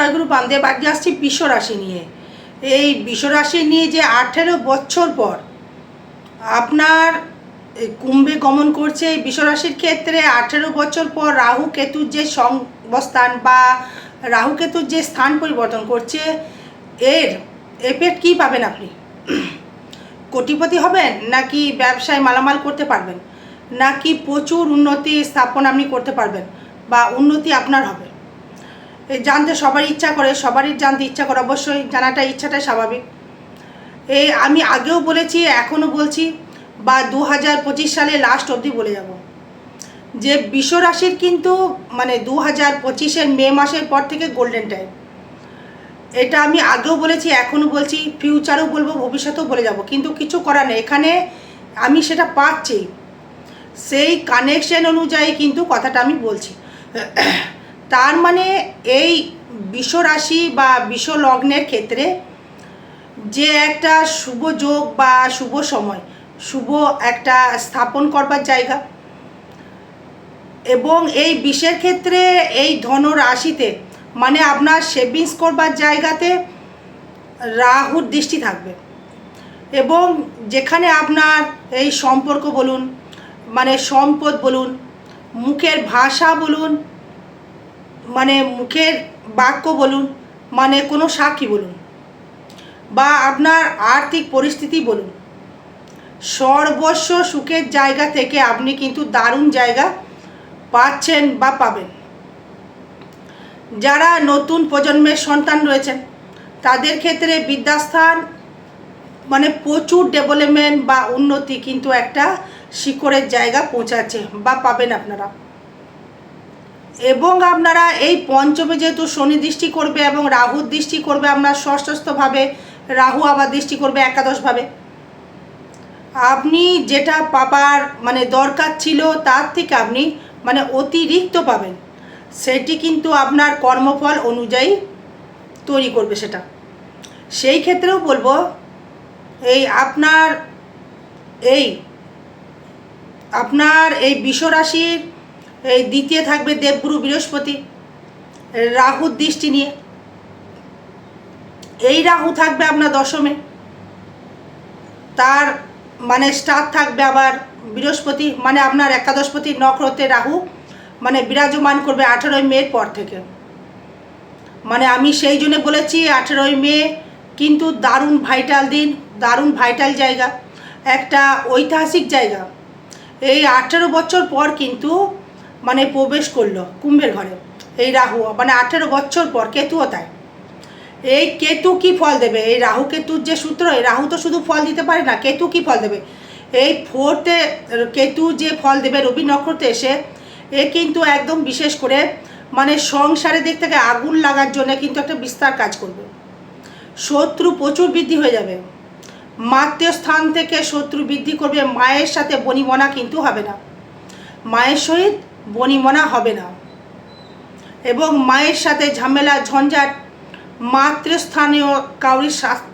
জয়গুরু বামদেব আজকে আসছি বিশ্বরাশি নিয়ে। এই বিশ্বরাশি নিয়ে যে আঠেরো বছর পর আপনার কুম্ভে গমন করছে এই বিশ্বরাশির ক্ষেত্রে আঠেরো বছর পর রাহু কেতুর যে সংবস্থান বা রাহু কেতুর যে স্থান পরিবর্তন করছে, এর এফেক্ট কী পাবেন আপনি? কোটিপতি হবেন নাকি ব্যবসায় মালামাল করতে পারবেন? নাকি প্রচুর উন্নতি স্থাপন আপনি করতে পারবেন বা উন্নতি আপনার হবে? জানতে সবারই ইচ্ছা করে, সবারই জানতে ইচ্ছা করে, অবশ্যই জানাটা ইচ্ছাটাই স্বাভাবিক। এই আমি আগেও বলেছি, এখনও বলছি, বা দু হাজার পঁচিশ সালে লাস্ট অবধি বলে যাব। যে বিশ্বরাশির কিন্তু মানে দু হাজার পঁচিশের মে মাসের পর থেকে গোল্ডেন টাইম এটা আমি আগেও বলেছি, এখনও বলছি ফিউচারও বলব, ভবিষ্যতেও বলে যাব। কিন্তু কিছু করার নেই। এখানে আমি সেটা পাচ্ছি। সেই কানেকশন অনুযায়ী কিন্তু কথাটা আমি বলছি। তার মানে এই বিশ্বরাশি বা বিশ্বলগ্নের ক্ষেত্রে যে একটা শুভ যোগ বা শুভ সময়, শুভ একটা স্থাপন করবার জায়গা এবং এই বিষের ক্ষেত্রে এই ধন রাশিতে মানে আপনার সেভিংস করবার জায়গাতে রাহুর দৃষ্টি থাকবে এবং যেখানে আপনার এই সম্পর্ক বলুন মানে সম্পদ বলুন, মুখের ভাষা বলুন মানে মুখের বাক্য বলুন মানে কোনো সাক্ষী বলুন, বা আপনার আর্থিক পরিস্থিতি বলুন। সর্বস্ব সুখের জায়গা থেকে আপনি কিন্তু দারুণ জায়গা পাচ্ছেন বা পাবেন। যারা নতুন প্রজন্মের সন্তান রয়েছেন, তাদের ক্ষেত্রে বিদ্যাস্থান মানে প্রচুর ডেভেলপমেন্ট বা উন্নতি কিন্তু একটা শিখরের জায়গা পৌঁছাচ্ছে বা পাবেন আপনারা। এবং আপনারা এই পঞ্চমে যেহেতু শনি দৃষ্টি করবে এবং রাহুর দৃষ্টি করবে আপনার ষষ্ঠস্থভাবে রাহু আবার দৃষ্টি করবে একাদশভাবে। আপনি যেটা পাবার মানে দরকার ছিল তার থেকে আপনি মানে অতিরিক্ত পাবেন। সেটি কিন্তু আপনার কর্মফল অনুযায়ী তৈরি করবে সেটা। সেই ক্ষেত্রেও বলব, এই আপনার এই আপনার এই বিশ্বরাশির এই দ্বিতীয় থাকবে দেবগুরু বৃহস্পতি। রাহুর দৃষ্টি নিয়ে। এই রাহু থাকবে আপনার দশমে। তার মানে স্টার থাকবে আবার বৃহস্পতি মানে আপনার একাদশপতি নখরতে রাহু মানে বিরাজমান করবে আঠেরোই মের পর থেকে। মানে আমি সেই জন্য বলেছি আঠেরোই মে কিন্তু দারুণ ভাইটাল দিন, দারুণ ভাইটাল জায়গা, একটা ঐতিহাসিক জায়গা। এই আঠেরো বছর পর কিন্তু মানে প্রবেশ করল কুম্ভের ঘরে। এই রাহু মানে আঠেরো বছর পর কেতুও তাই। এই কেতু কি ফল দেবে? এই রাহু কেতুর যে সূত্র, এই রাহু তো শুধু ফল দিতে পারে না, কেতু কি ফল দেবে? এই ফোর্থে কেতু যে ফল দেবে রবি নক্ষত্রে এসে, এ কিন্তু একদম বিশেষ করে মানে সংসারের দিক থেকে আগুন লাগার জন্য কিন্তু একটা বিস্তার কাজ করবে। শত্রু প্রচুর বৃদ্ধি হয়ে যাবে। মাতৃ স্থান থেকে শত্রু বৃদ্ধি করবে, মায়ের সাথে বনিমনা কিন্তু হবে না। মায়ের সহিত বনিমনা হবে না। এবং মায়ের সাথে ঝামেলা, ঝঞ্ঝাট, মাতৃস্থানীয় স্বাস্থ্য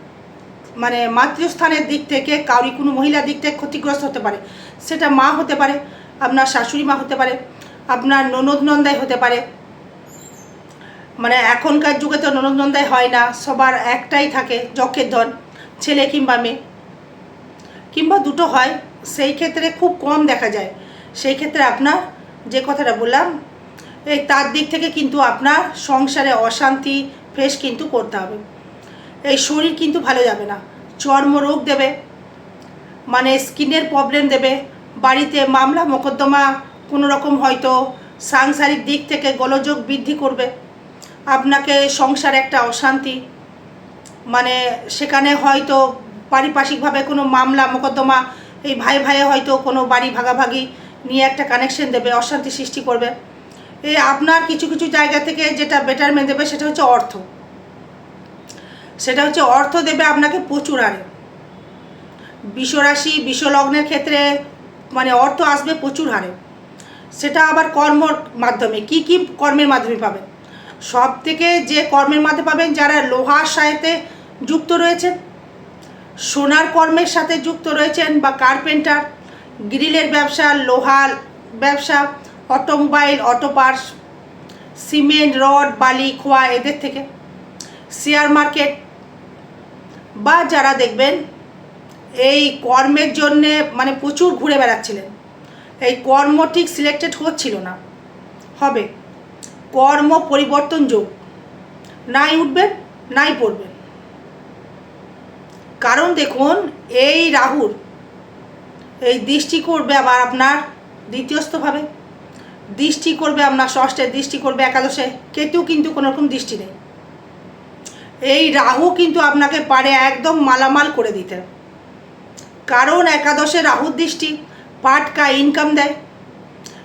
মানে মাতৃস্থানের দিক থেকে কাউরি কোনো মহিলার দিক থেকে ক্ষতিগ্রস্ত হতে পারে। সেটা মা হতে পারে, আপনার শাশুড়ি মা হতে পারে, আপনার ননদ নন্দাই হতে পারে। মানে এখনকার যুগে তো ননদ নন্দাই হয় না, সবার একটাই থাকে যকের ধন, ছেলে কিংবা মেয়ে। কিংবা দুটো হয়, সেই ক্ষেত্রে খুব কম দেখা যায়। সেই ক্ষেত্রে আপনার যে কথাটা বললাম, এই তার দিক থেকে কিন্তু আপনার সংসারে অশান্তি ফেস কিন্তু করতে হবে। এই শরীর কিন্তু ভালো যাবে না। চর্মরোগ দেবে মানে স্কিনের প্রবলেম দেবে। বাড়িতে মামলা মোকদ্দমা, কোনো রকম হয়তো সাংসারিক দিক থেকে গোলযোগ বৃদ্ধি করবে। আপনাকে সংসারে একটা অশান্তি মানে সেখানে হয়তো পারিপার্শ্বিকভাবে কোনো মামলা মোকদ্দমা, এই ভাই ভাইয়ে হয়তো কোনো বাড়ি ভাগাভাগি নিয়ে একটা কানেকশন দেবে, অশান্তি সৃষ্টি করবে। এই আপনার কিছু কিছু জায়গা থেকে যেটা বেটারমেন্ট দেবে সেটা হচ্ছে অর্থ। সেটা হচ্ছে অর্থ দেবে আপনাকে প্রচুর আরে বিশ্বরাশি, বিশ্বলগ্নের ক্ষেত্রে মানে অর্থ আসবে প্রচুর হারে। সেটা আবার কর্মর মাধ্যমে, কি কি কর্মের মাধ্যমে পাবেন সব থেকে যে কর্মের মাধ্যমে পাবেন যারা লোহার সাথে যুক্ত রয়েছেন, সোনার কর্মের সাথে যুক্ত রয়েছেন বা কার্পেন্টার গ্রিলের ব্যবসা, লোহার ব্যবসা, automobile, auto parts, cement, rod, বালি, খোয়া এদের থেকে। Share market. বা যারা দেখবেন, এই কর্মের জন্যে মানে প্রচুর ঘুরে বেড়াচ্ছিলেন। এই কর্ম ঠিক সিলেক্টেড হচ্ছিল না। হবে। কর্ম পরিবর্তন যোগ। নাই উঠবেন, নাই পড়বেন। কারণ দেখুন, এই রাহুর এই দৃষ্টি করবে আবার আপনার দ্বিতীয়স্থভাবে। দৃষ্টি করবে আপনার ষষ্ঠে, দৃষ্টি করবে একাদশে। কেতেও কিন্তু কোনো রকম দৃষ্টি নেই। এই রাহু কিন্তু আপনাকে পারে একদম মালামাল করে দিতে। কারণ একাদশে রাহুর দৃষ্টি পাটকা ইনকাম দেয়।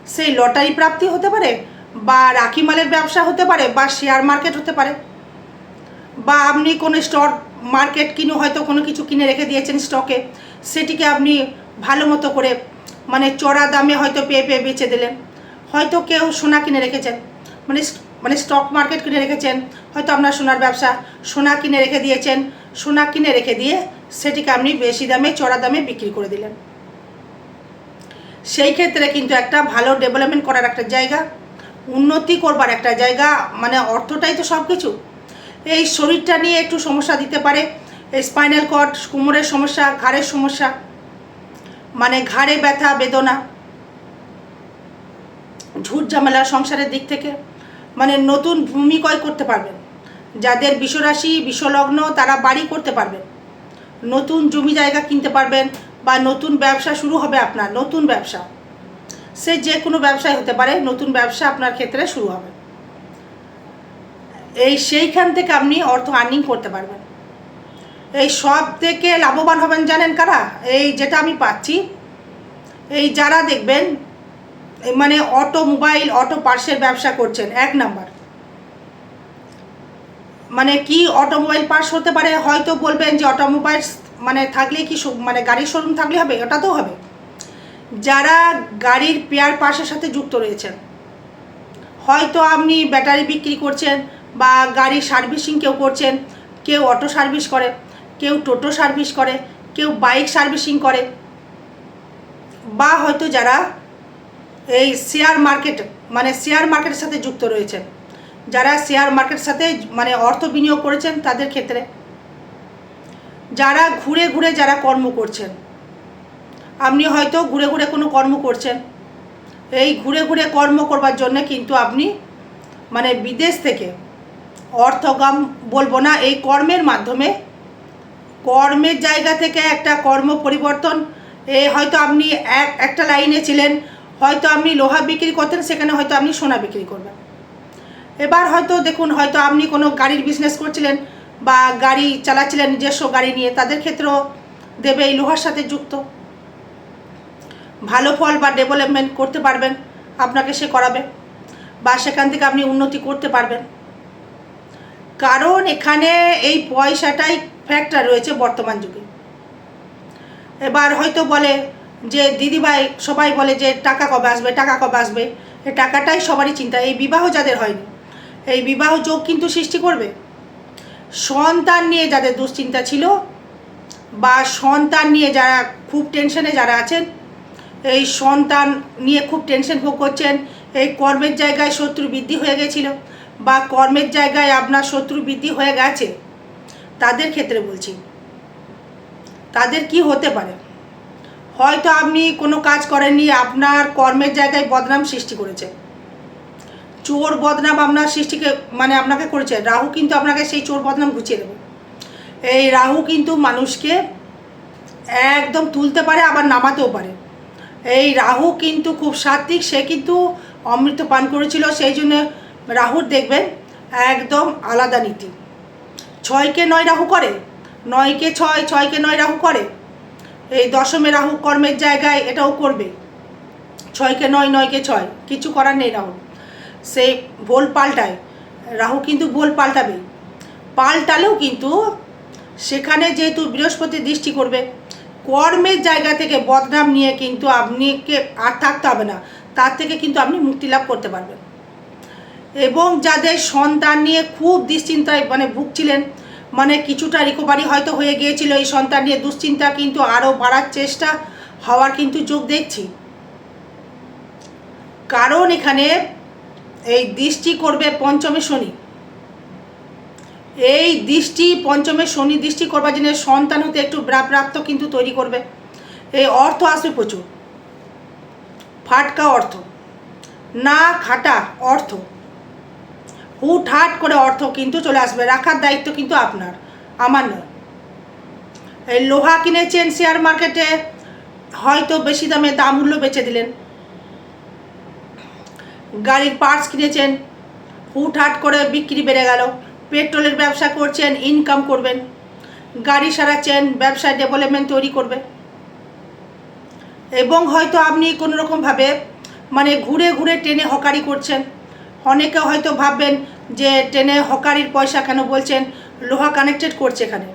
সেই লটারি প্রাপ্তি হতে পারে বা রাখি মালের ব্যবসা হতে পারে বা শেয়ার মার্কেট হতে পারে। বা আপনি কোনো স্টক মার্কেট কিনে হয়তো কোনো কিছু কিনে রেখে দিয়েছেন স্টকে সেটিকে আপনি ভালো মতো করে মানে চড়া দামে হয়তো পেয়ে পেয়ে বেচে দিলেন। হয়তো কেউ সোনা কিনে রেখেছেন মানে মানে স্টক মার্কেট কিনে রেখেছেন, হয়তো আপনার সোনার ব্যবসা সোনা কিনে রেখে দিয়েছেন, সোনা কিনে রেখে দিয়ে সেটিকে আপনি বেশি দামে, চড়া দামে বিক্রি করে দিলেন। সেই ক্ষেত্রে কিন্তু একটা ভালো ডেভেলপমেন্ট করার একটা জায়গা, উন্নতি করবার একটা জায়গা মানে অর্থটাই তো সব কিছু এই শরীরটা নিয়ে একটু সমস্যা দিতে পারে স্পাইনাল কর্ড কোমরের সমস্যা, ঘাড়ের সমস্যা মানে ঘাড়ে ব্যথা, বেদনা, ঝুট ঝামেলা সংসারের দিক থেকে। মানে নতুন ভূমি করতে পারবেন। যাদের বিশ্বরাশি, বিশ্বলগ্ন, তারা বাড়ি করতে পারবেন। নতুন জমি জায়গা কিনতে পারবেন বা নতুন ব্যবসা শুরু হবে আপনার, নতুন ব্যবসা। সে যে কোনো ব্যবসায় হতে পারে, নতুন ব্যবসা আপনার ক্ষেত্রে শুরু হবে। এই সেইখান থেকে আপনি অর্থ আর্নিং করতে পারবেন। এই সব থেকে লাভবান হবেন জানেন কারা? এই যেটা আমি পাচ্ছি। এই যারা দেখবেন মানে অটোমোবাইল, অটো পার্সের ব্যবসা করছেন, এক নাম্বার। মানে কি অটোমোবাইল পার্স হতে পারে? হয়তো বলবেন যে অটোমোবাইলস মানে থাকলে কি মানে গাড়ির শোরুম থাকলে হবে? ওটা তো হবে। যারা গাড়ির পেয়ার পার্সের সাথে যুক্ত রয়েছেন, হয়তো আপনি ব্যাটারি বিক্রি করছেন বা গাড়ি সার্ভিসিং কেউ করছেন, কেউ অটো সার্ভিস করে টোটো সার্ভিস করে, কেউ বাইক সার্ভিসিং করে, বা হয়তো যারা এই শেয়ার মার্কেট মানে শেয়ার মার্কেটের সাথে যুক্ত রয়েছেন, যারা শেয়ার মার্কেটের সাথে মানে অর্থ বিনিয়োগ করেছেন তাদের ক্ষেত্রে, যারা ঘুরে ঘুরে যারা কর্ম করছেন, আপনি হয়তো ঘুরে ঘুরে কোনো কর্ম করছেন, এই ঘুরে ঘুরে কর্ম করবার জন্য কিন্তু আপনি মানে বিদেশ থেকে অর্থগাম বলব না, এই কর্মের মাধ্যমে কর্মের জায়গা থেকে একটা কর্ম পরিবর্তন। এ হয়তো আপনি এক, একটা লাইনে ছিলেন, হয়তো আপনি লোহা বিক্রি করতেন, সেখানে হয়তো আপনি সোনা বিক্রি করবেন। এবার হয়তো দেখুন, হয়তো আপনি কোনো গাড়ির বিজনেস করছিলেন বা গাড়ি চালাচ্ছিলেন, নিজস্ব গাড়ি নিয়ে, তাদের ক্ষেত্রেও দেবে এই লোহার সাথে যুক্ত। ভালো ফল বা ডেভেলপমেন্ট করতে পারবেন, আপনাকে সে করাবে বা সেখান থেকে আপনি উন্নতি করতে পারবেন। কারণ এখানে এই পয়সাটাই ফ্যাক্টর রয়েছে বর্তমান যুগে। এবার হয়তো বলে যে দিদিভাই সবাই বলে যে টাকা কবে আসবে, টাকা কবে আসবে টাকাটাই সবারই চিন্তা, এই বিবাহ যাদের হয়নি, এই বিবাহ যোগ কিন্তু সৃষ্টি করবে। সন্তান নিয়ে যাদের দুশ্চিন্তা ছিল বা সন্তান নিয়ে যারা খুব টেনশনে যারা আছেন, এই সন্তান নিয়ে খুব টেনশন ভোগ করছেন, এই কর্মের জায়গায় শত্রু বৃদ্ধি হয়ে গেছিল বা কর্মের জায়গায় আপনার শত্রু বৃদ্ধি হয়ে গেছে তাদের ক্ষেত্রে বলছি। তাদের কি হতে পারে? হয়তো আপনি কোনো কাজ করেননি, আপনার কর্মের জায়গায় বদনাম সৃষ্টি করেছে। চোর বদনাম আপনার সৃষ্টিকে মানে আপনাকে করেছে। রাহু কিন্তু আপনাকে সেই চোর বদনাম ঘুচিয়ে দেবে। এই রাহু কিন্তু মানুষকে একদম তুলতে পারে, আবার নামাতেও পারে। এই রাহু কিন্তু খুব সাত্বিক সে কিন্তু অমৃত পান করেছিল, সেই জন্য রাহুর দেখবেন একদম আলাদা নীতি। ছয়কে নয় রাহু করে? নয়কে ছয়, ছয়কে নয় রাহু করে? এই দশমে রাহু কর্মের জায়গায় এটাও করবে। ছয়কে নয়, নয়কে ছয়, কিছু করার নেই রাহু সে ভোল পাল্টায়। রাহু কিন্তু ভোল পাল্টাবে। পাল্টালেও কিন্তু সেখানে যেহেতু বৃহস্পতি দৃষ্টি করবে, কর্মের জায়গা থেকে বদনাম নিয়ে কিন্তু আপনিকে আর থাকতে হবে না। তার থেকে কিন্তু আপনি মুক্তি লাভ করতে পারবেন। এবং যাদের সন্তান নিয়ে খুব দুশ্চিন্তায় মানে ভুগছিলেন মানে কিছুটা রিকভারি হয়তো হয়ে গিয়েছিল, এই সন্তান নিয়ে দুশ্চিন্তা কিন্তু আরও বাড়ার চেষ্টা হওয়ার কিন্তু যোগ দেখছি। কারণ এখানে এই দৃষ্টি করবে পঞ্চমে শনি। এই দৃষ্টি পঞ্চমে শনি দৃষ্টি করবার জন্য সন্তান হতে একটু ব্রা- প্রাপ্ত কিন্তু তৈরি করবে। এই অর্থ আসবে প্রচুর। ফাটকা অর্থ। না খাটা অর্থ। হুট হাট করে অর্থ কিন্তু চলে আসবে, রাখার দায়িত্ব কিন্তু আপনার, আমার নয়। এই লোহা কিনেছেন শেয়ার মার্কেটে হয়তো বেশি দামে দাম মূল্য বেচে দিলেন। গাড়ির পার্টস কিনেছেন, হুট হাট করে বিক্রি বেড়ে গেল। পেট্রোলের ব্যবসা করছেন ইনকাম করবেন। গাড়ি সারাচ্ছেন, ব্যবসায় ডেভেলপমেন্ট তৈরি করবে। এবং হয়তো আপনি কোনো রকমভাবে মানে ঘুরে ঘুরে ট্রেনে হকারি করছেন। অনেকে হয়তো ভাববেন যে ট্রেনে হকারির পয়সা কেন বলছেন? লোহা কানেক্টেড করছে এখানে।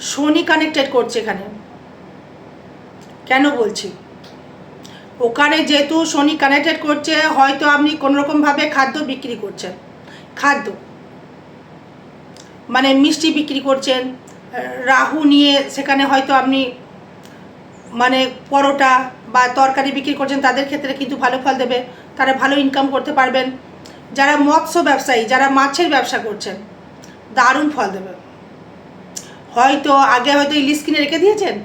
শনি কানেক্টেড করছে এখানে। কেন বলছি? ওখানে যেহেতু শনি কানেক্টেড করছে, হয়তো আপনি কোনোরকমভাবে খাদ্য বিক্রি করছেন। খাদ্য। মানে মিষ্টি বিক্রি করছেন। রাহু নিয়ে সেখানে হয়তো আপনি মানে পরোটা বা তরকারি বিক্রি করছেন, তাদের ক্ষেত্রে কিন্তু ভালো ফল দেবে। তারা ভালো ইনকাম করতে পারবেন। যারা মৎস্য ব্যবসায়ী, যারা মাছের ব্যবসা করছেন, দারুণ ফল দেবে। হয়তো আগে হয়তো ইলিশ কিনে রেখে দিয়েছেন,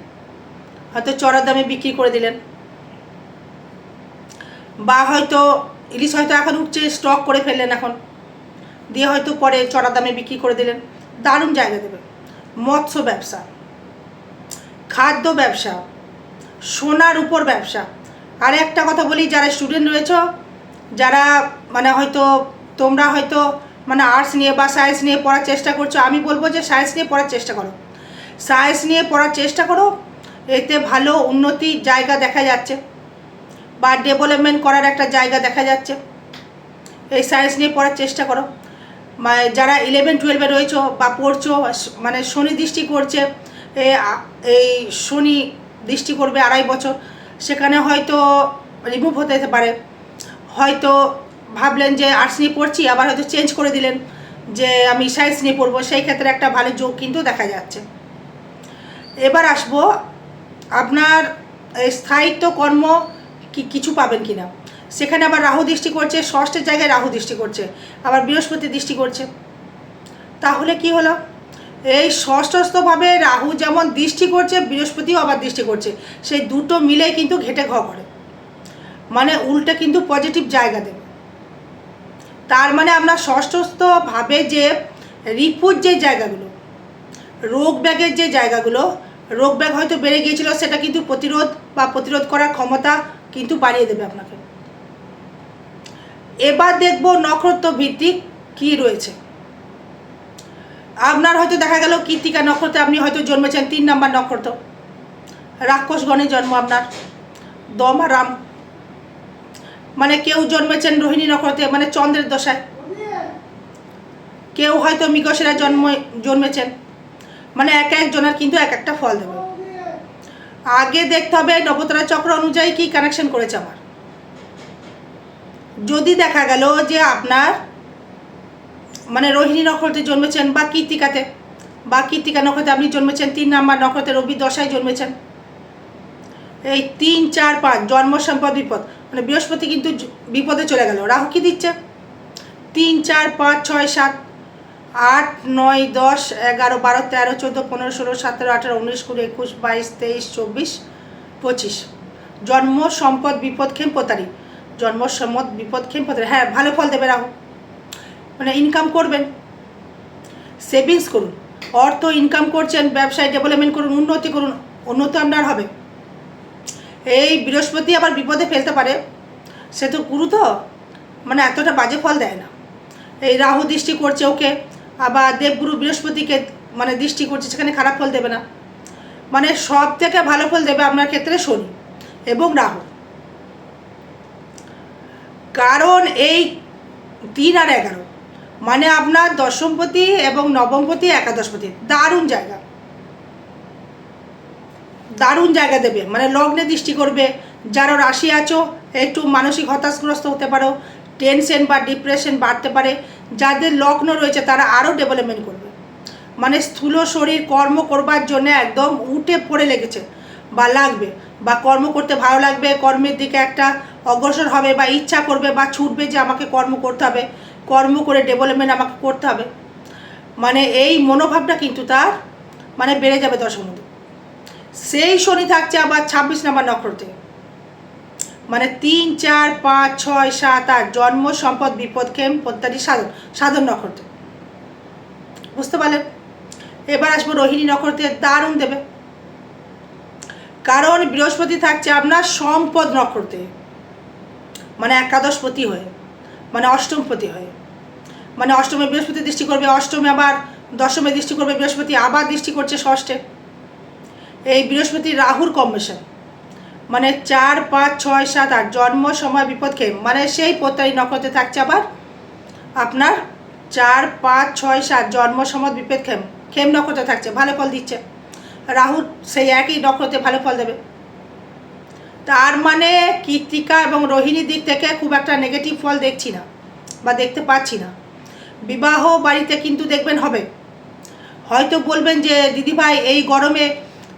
হয়তো চড়ার দামে বিক্রি করে দিলেন। বা হয়তো ইলিশ হয়তো এখন উঠছে স্টক করে ফেললেন এখন, দিয়ে হয়তো পরে চড়া দামে বিক্রি করে দিলেন। দারুণ জায়গা দেবে। মৎস্য ব্যবসা, খাদ্য ব্যবসা, সোনার উপর ব্যবসা। আর একটা কথা বলি, যারা স্টুডেন্ট রয়েছ যারা মানে হয়তো তোমরা হয়তো মানে আর্টস নিয়ে বা সায়েন্স নিয়ে পড়ার চেষ্টা করছ, আমি বলব যে সায়েন্স নিয়ে পড়ার চেষ্টা করো। সায়েন্স নিয়ে পড়ার চেষ্টা করো, এতে ভালো উন্নতি জায়গা দেখা যাচ্ছে বা ডেভেলপমেন্ট করার একটা জায়গা দেখা যাচ্ছে। এই সায়েন্স নিয়ে পড়ার চেষ্টা করো। যারা ইলেভেন টুয়েলভে রয়েছো বা পড়ছো মানে শনি দৃষ্টি করছে এই শনি দৃষ্টি করবে আড়াই বছর, সেখানে হয়তো রিমুভ হতে পারে। হয়তো ভাবলেন যে আর্টস নিয়ে পড়ছি, আবার হয়তো চেঞ্জ করে দিলেন যে আমি সায়েন্স নিয়ে পড়ব। সেই ক্ষেত্রে একটা ভালো যোগ কিন্তু দেখা যাচ্ছে। এবার আসব, আপনার স্থায়িত্ব কর্ম কি, কিছু পাবেন কি না সেখানে আবার রাহু দৃষ্টি করছে, ষষ্ঠের জায়গায় রাহু দৃষ্টি করছে, আবার বৃহস্পতি দৃষ্টি করছে। তাহলে কি হলো? এই ষষ্ঠস্থভাবে রাহু যেমন দৃষ্টি করছে, বৃহস্পতিও আবার দৃষ্টি করছে। সেই দুটো মিলেই কিন্তু ঘেটে ঘ করে। মানে উল্টে কিন্তু পজিটিভ জায়গা দেবে। তার মানে আমরা ষষ্ঠস্থভাবে যে রিপুর যে জায়গাগুলো, রোগ ব্যাগের যে জায়গাগুলো, রোগ ব্যাগ হয়তো বেড়ে গিয়েছিল, সেটা কিন্তু প্রতিরোধ বা প্রতিরোধ করার ক্ষমতা কিন্তু বাড়িয়ে দেবে আপনাকে। এবার দেখব নক্ষত্র ভিত্তিক কি রয়েছে। আপনার হয়তো দেখা গেল কৃতিকা নক্ষত্রে আপনি হয়তো জন্মেছেন, তিন নাম্বার নক্ষত্র। রাক্ষসগণে জন্ম আপনার। দম রাম মানে কেউ জন্মেছেন রোহিণী নক্ষত্রে মানে চন্দ্রের দশায়। কেউ হয়তো মৃগশিরা জন্ম, জন্মেছেন। মানে এক একজনের কিন্তু এক একটা ফল দেবে। আগে দেখতে হবে নবতারা চক্র অনুযায়ী কি কানেকশন করেছে আমার। যদি দেখা গেল যে আপনার মানে রোহিণী নক্ষত্রে জন্মেছেন বা কীর্তিকাতে, বা কীর্তিকা নক্ষত্রে আপনি জন্মেছেন, তিন নাম্বার নক্ষত্রে রবি দশায় জন্মেছেন। এই তিন, চার, পাঁচ, জন্ম, সম্পদ, বিপদ। মানে বৃহস্পতি কিন্তু বিপদে চলে গেল। রাহু কি দিচ্ছে? তিন, চার, পাঁচ, ছয়, সাত, আট, নয়, দশ, এগারো, বারো, তেরো, চোদ্দ, পনেরো, ষোলো, সতেরো, আঠেরো, উনিশ, কুড়ি, একুশ, বাইশ, তেইশ, চব্বিশ, পঁচিশ। জন্ম, সম্পদ, বিপদ খেমপতারি জন্ম, সম্পদ, বিপদ খেমপতারি হ্যাঁ ভালো ফল দেবে রাহু। মানে ইনকাম করবেন। সেভিংস করুন। অর্থ ইনকাম করছেন ব্যবসায় ডেভেলপমেন্ট করুন, উন্নতি করুন। উন্নতি আপনার হবে। এই বৃহস্পতি আবার বিপদে ফেলতে পারে। সে তো গুরু তো। মানে এতটা বাজে ফল দেয় না। এই রাহু দৃষ্টি করছে ওকে, আবার দেবগুরু বৃহস্পতিকে মানে দৃষ্টি করছে, সেখানে খারাপ ফল দেবে না। মানে সব থেকে ভালো ফল দেবে আপনার ক্ষেত্রে শনি এবং রাহু। কারণ এই তিন আর এগারো মানে আপনার দশমপতি এবং নবমপতি, একাদশপতি, দারুণ জায়গা। দারুণ জায়গা দেবে। মানে লগ্নে দৃষ্টি করবে। যারা রাশি আছো, একটু মানসিক হতাশগ্রস্ত হতে পারো টেনশন বা ডিপ্রেশন বাড়তে পারে। যাদের লগ্ন রয়েছে, তারা আরও ডেভেলপমেন্ট করবে। মানে স্থূল শরীর কর্ম করবার জন্য একদম উঠে পড়ে লেগেছে, বা লাগবে, বা কর্ম করতে ভালো লাগবে, কর্মের দিকে একটা অগ্রসর হবে, বা ইচ্ছা করবে, বা ছুটবে যে আমাকে কর্ম করতে হবে, কর্ম করে ডেভেলপমেন্ট আমাকে করতে হবে। মানে এই মনোভাবটা কিন্তু তার মানে বেড়ে যাবে দশমুদ সেই শনি থাকছে আবার ছাব্বিশ নাম্বার নক্ষত্রে। মানে তিন, চার, পাঁচ, ছয়, সাত, আট, জন্ম, সম্পদ, বিপদ, ক্ষেম, প্রত্যাদি সাধন সাধন নক্ষত্রে। বুঝতে পারলেন? এবার আসব রোহিণী নক্ষত্রে, দারুণ দেবে। কারণ বৃহস্পতি থাকছে আপনার সম্পদ নক্ষত্রে। মানে একাদশপতি হয়ে মানে অষ্টমপতি হয়ে। মানে অষ্টমে বৃহস্পতি দৃষ্টি করবে, অষ্টমে আবার দশমে দৃষ্টি করবে, বৃহস্পতি আবার দৃষ্টি করছে ষষ্ঠে। এই বৃহস্পতি রাহুর কম্বিনেশন। মানে চার, পাঁচ, ছয়, সাত, আট, জন্ম, সময়, বিপদ খেম মানে সেই প্রত্যায়ী নক্ষত্রে থাকছে আবার আপনার চার, পাঁচ, ছয়, সাত, জন্ম, সময়, বিপদ খেম খেম নক্ষত্রে থাকছে, ভালো ফল দিচ্ছে। রাহুর সেই একই নক্ষত্রে ভালো ফল দেবে। তার মানে কৃত্তিকা এবং রোহিণীর দিক থেকে খুব একটা নেগেটিভ ফল দেখছি না বা দেখতে পাচ্ছি না। বিবাহ বাড়িতে কিন্তু দেখবেন হবে। হয়তো বলবেন যে, দিদিভাই, এই গরমে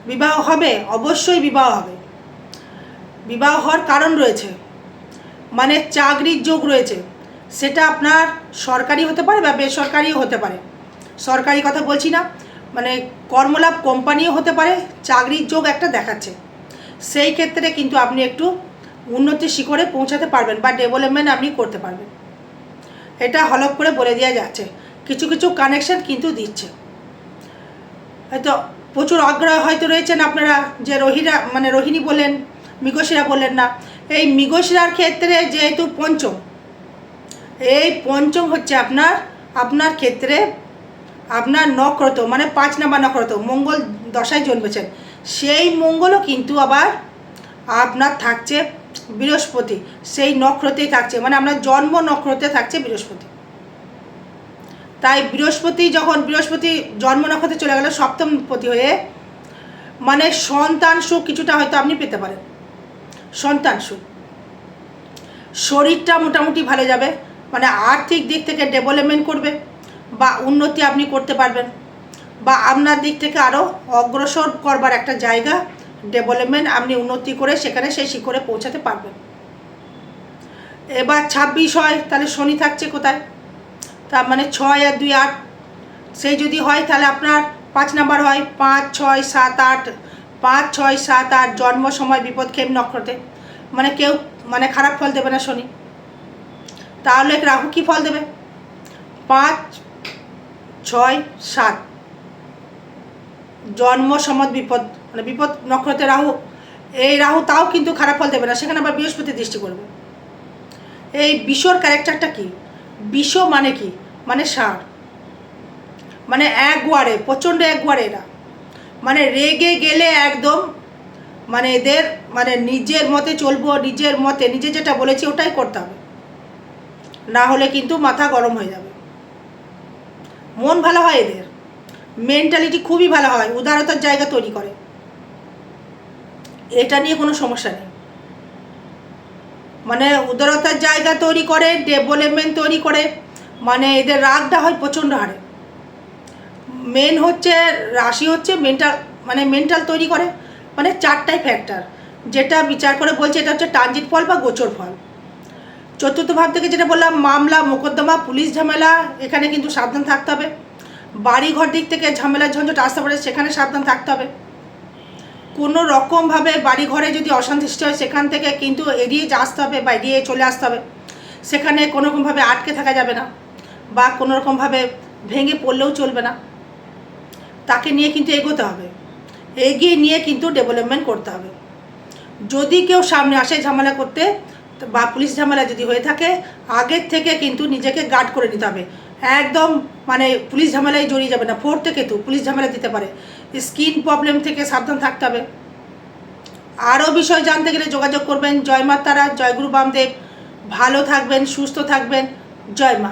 বিবাহ হবে? অবশ্যই বিবাহ হবে। বিবাহ হওয়ার কারণ রয়েছে। মানে চাকরির যোগ রয়েছে। সেটা আপনার সরকারি হতে পারে বা বেসরকারিও হতে পারে। সরকারি কথা বলছি না। মানে কর্মলাভ কোম্পানিও হতে পারে। চাকরির যোগ একটা দেখাচ্ছে। সেই ক্ষেত্রে কিন্তু আপনি একটু উন্নতির শিখরে পৌঁছাতে পারবেন বা ডেভেলপমেন্ট আপনি করতে পারবেন। এটা হলপ করে বলে দেওয়া যাচ্ছে। কিছু কিছু কানেকশন কিন্তু দিচ্ছে। হয়তো প্রচুর আগ্রহ হয়তো রয়েছেন আপনারা যে রোহিরা মানে রোহিণী বললেন, মৃগশিরা বললেন না। এই মৃগশিরার ক্ষেত্রে যেহেতু পঞ্চম, এই পঞ্চম হচ্ছে আপনার আপনার ক্ষেত্রে আপনার নক্রত মানে পাঁচ নাম্বার নক্রত মঙ্গল দশায় জন্মেছেন। সেই মঙ্গলও কিন্তু আবার আপনার থাকছে বৃহস্পতি, সেই নক্ষত্রেই থাকছে মানে আপনার জন্ম নক্ষত্রে থাকছে বৃহস্পতি। তাই বৃহস্পতি যখন বৃহস্পতি জন্ম নক্ষত্রে চলে গেল সপ্তম পতি হয়ে মানে সন্তান সুখ কিছুটা হয়তো আপনি পেতে পারেন। সন্তান সুখ। শরীরটা মোটামুটি ভালো যাবে মানে আর্থিক দিক থেকে ডেভেলপমেন্ট করবে বা উন্নতি আপনি করতে পারবেন বা আপনার দিক থেকে আরও অগ্রসর করবার একটা জায়গা ডেভেলপমেন্ট আপনি উন্নতি করে সেখানে সেই শিখরে পৌঁছাতে পারবেন। এবার ছাব্বিশ হয়, তাহলে শনি থাকছে কোথায়? তার মানে ছয় আর দুই আট। সেই যদি হয় তাহলে আপনার পাঁচ নাম্বার হয় পাঁচ ছয় সাত আট। পাঁচ ছয় সাত আট জন্ম সময় বিপদ খেম নক্ষত্রে। মানে কেউ মানে খারাপ ফল দেবে না শনি। তাহলে রাহু কী ফল দেবে? পাঁচ ছয় সাত। জন্ম সমত বিপদ মানে বিপদ নক্ষত্রে রাহু। এই রাহু তাও কিন্তু খারাপ ফল দেবে না। সেখানে আবার বৃহস্পতি দৃষ্টি করবে এই বিশ্বর ক্যারেক্টারটা কি? বিষ মানে কি? মানে সার। মানে এক গোয়ারে প্রচণ্ড এক গোয়ারে এরা। মানে রেগে গেলে একদম মানে এদের মানে নিজের মতে চলবো, নিজের মতে, নিজে যেটা বলেছি ওটাই করতে হবে। না হলে কিন্তু মাথা গরম হয়ে যাবে। মন ভালো হয় এদের। মেন্টালিটি খুবই ভালো হয়, উদারতার জায়গা তৈরি করে। এটা নিয়ে কোনো সমস্যা নেই। মানে উদারতার জায়গা তৈরি করে ডেভেলপমেন্ট তৈরি করে মানে এদের রাগটা হয় প্রচণ্ড হারে। মেন হচ্ছে, রাশি হচ্ছে মেন্টাল মানে মেন্টাল তৈরি করে মানে চারটাই ফ্যাক্টর যেটা বিচার করে বলছে, এটা হচ্ছে ট্রানজিট ফল বা গোচর ফল। চতুর্থ ভাব থেকে যেটা বললাম, মামলা, মোকদ্দমা, পুলিশ ঝামেলা, এখানে কিন্তু সাবধান থাকতে হবে। বাড়ি ঘর দিক থেকে ঝামেলা ঝঞ্ঝট আসতে পারে, সেখানে সাবধান থাকতে হবে। কোনো রকমভাবে বাড়ি ঘরে যদি অশান্তি হয় সেখান থেকে কিন্তু এড়িয়ে যে আসতে হবে বা এড়িয়ে চলে আসতে হবে। সেখানে কোনো রকমভাবে আটকে থাকা যাবে না বা কোনো রকমভাবে ভেঙে পড়লেও চলবে না। তাকে নিয়ে কিন্তু এগোতে হবে। এগিয়ে নিয়ে কিন্তু ডেভেলপমেন্ট করতে হবে। যদি কেউ সামনে আসে ঝামেলা করতে বা পুলিশ ঝামেলা যদি হয়ে থাকে, আগের থেকে কিন্তু নিজেকে গার্ড করে নিতে হবে। একদম মানে পুলিশ ঝামেলায় জড়িয়ে যাবে না। ফোর থেকে তো পুলিশ ঝামেলা দিতে পারে। স্কিন প্রবলেম থেকে সাবধান থাকতে হবে। আরও বিষয় জানতে গেলে যোগাযোগ করবেন। জয় মা তারা জয়গুরু বামদেব। ভালো থাকবেন, সুস্থ থাকবেন। জয় মা।